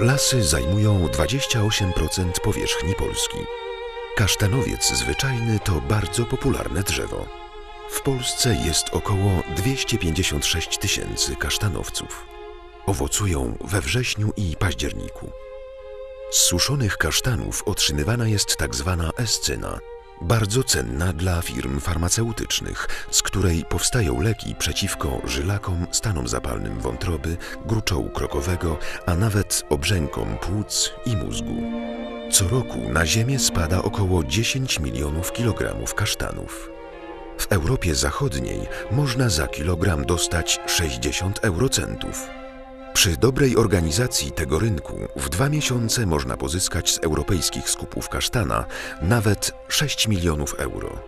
Lasy zajmują 28% powierzchni Polski. Kasztanowiec zwyczajny to bardzo popularne drzewo. W Polsce jest około 256 tysięcy kasztanowców. Owocują we wrześniu i październiku. Z suszonych kasztanów otrzymywana jest tak zwana escyna, bardzo cenna dla firm farmaceutycznych, z której powstają leki przeciwko żylakom, stanom zapalnym wątroby, gruczołu krokowego, a nawet obrzękom płuc i mózgu. Co roku na Ziemię spada około 10 milionów kilogramów kasztanów. W Europie Zachodniej można za kilogram dostać 60 eurocentów. Przy dobrej organizacji tego rynku w dwa miesiące można pozyskać z europejskich skupów kasztana nawet 6 milionów euro.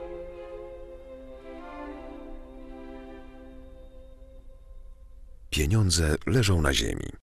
Pieniądze leżą na ziemi.